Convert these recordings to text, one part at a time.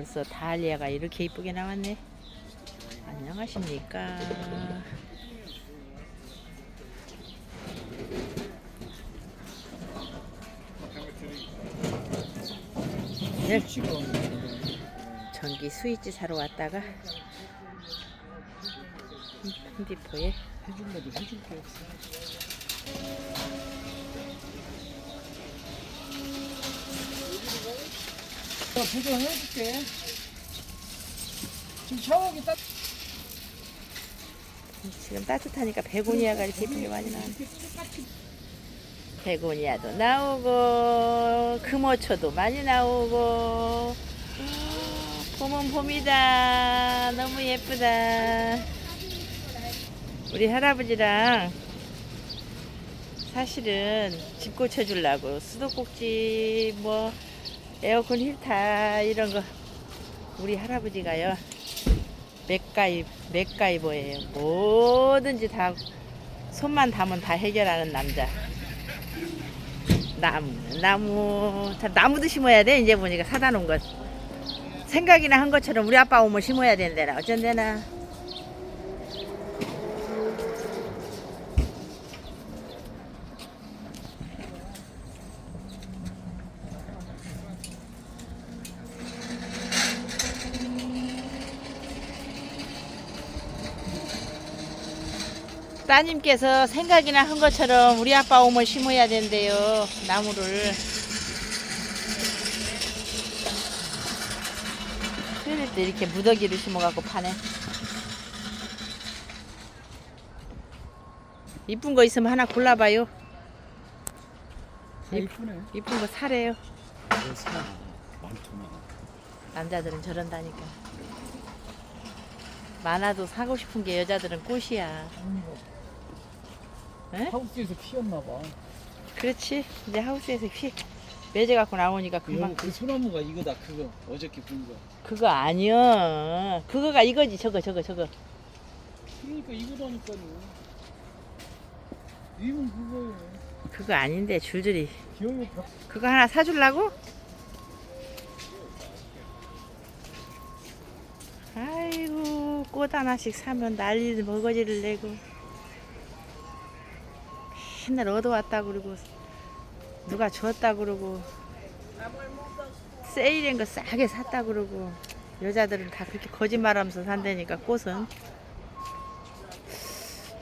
벌써 다리아가 이렇게 이쁘게 나왔네. 안녕하십니까. 네, 전기 스위치 사러 왔다가 홈디포에 해준 거도 해줄 게 없어. 자, 보정해줄게. 지금 샤워기 딱 지금 따뜻하니까 베고니아가 이렇게 이쁘게 많이 나왔네. 베고니아도 나오고 금오초도 많이 나오고 아, 봄은 봄이다 너무 예쁘다 우리 할아버지랑 사실은 집 고쳐주려고 수도꼭지 뭐 에어컨 힐타 이런 거 우리 할아버지가요. 맥가이 맥가이버예요. 뭐든지 다 손만 담은 다 해결하는 남자. 나무 나무 다 나무도 심어야 돼? 이제 보니까 사다 놓은 것. 생각이나 한 것처럼 우리 아빠 오면 심어야 된대나 어쩐대나 따님께서 생각이나 한 것처럼 우리 아빠 오면 심어야 된대요 나무를 그럴 때 이렇게 무더기를 심어갖고 파네 이쁜 거 있으면 하나 골라봐요 다 이쁘네. 이쁜 거 사래요? 많구나. 남자들은 저런다니까 많아도 사고 싶은 게 여자들은 꽃이야 에? 하우스에서 피었나 봐. 그렇지 이제 하우스에서 피 매제 갖고 나오니까 금방 그, 그 소나무가 이거다 그거 어저께 본 거. 그거 아니야 그거가 이거지 저거 저거 저거 그러니까 이거다니까요. 이건 그거예요. 그거 아닌데 줄줄이 기억이 다 그거 하나 사주려고? 아이고 꽃 하나씩 사면 난리 먹거지를 내고 맨날 얻어왔다 그러고 누가 줬다 그러고 세일인 거 싸게 샀다 그러고 여자들은 다 그렇게 거짓말하면서 산다니까 꽃은.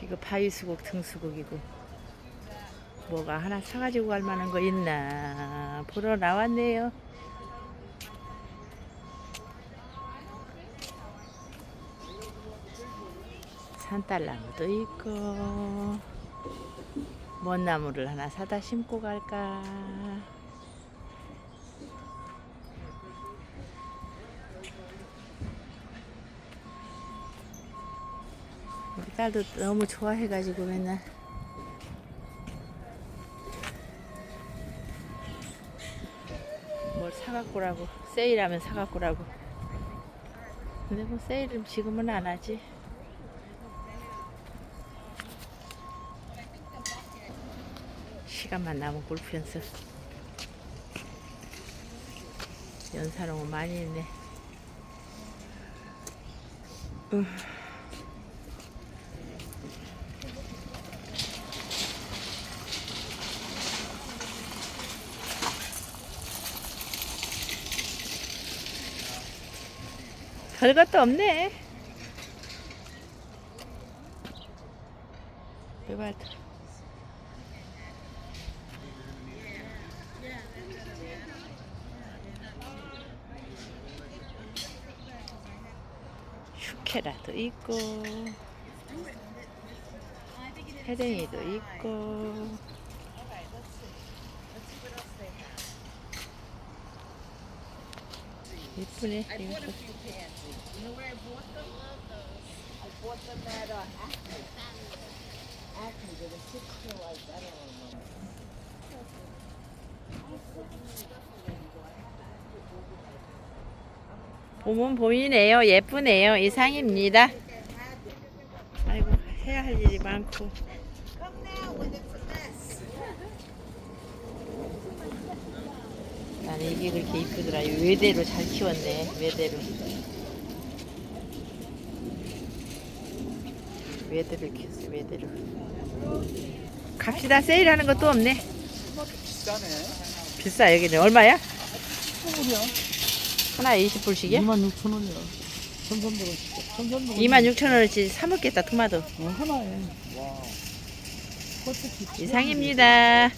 이거 바위수국 등수국이고. 뭐가 하나 사가지고 갈 만한 거 있나 보러 나왔네요. 산딸나무도 있고 먼 나무를 하나 사다 심고 갈까. 우리 딸도 너무 좋아해가지고 맨날. 뭘 사갖고라고 세일하면 사갖고라고. 근데 뭐 세일은 지금은 안 하지 시간만 남은 골프 연습 연사롱은 많이 했네 으. 별것도 없네. 이봐도. 슈케라도 있고 해댕이도 있고. 이쁘네 이것도 봄은 봄이네요. 예쁘네요. 이상입니다. 아이고 해야 할 일이 많고. 난 이게 그렇게 이쁘더라. 이 외대로 잘 키웠네. 외대로. 외대를 키웠어. 외대로. 갑시다. 세일하는 것도 없네. 토마토 비싸네. 비싸 여기는 얼마야? 소금이야. 하나 20불씩이야? 2만 6천 원이야. 천삼백 원씩. 천삼백 원. 2만 6천 원어치 사 먹겠다 토마토. 어, 하나에. 와. 이상입니다.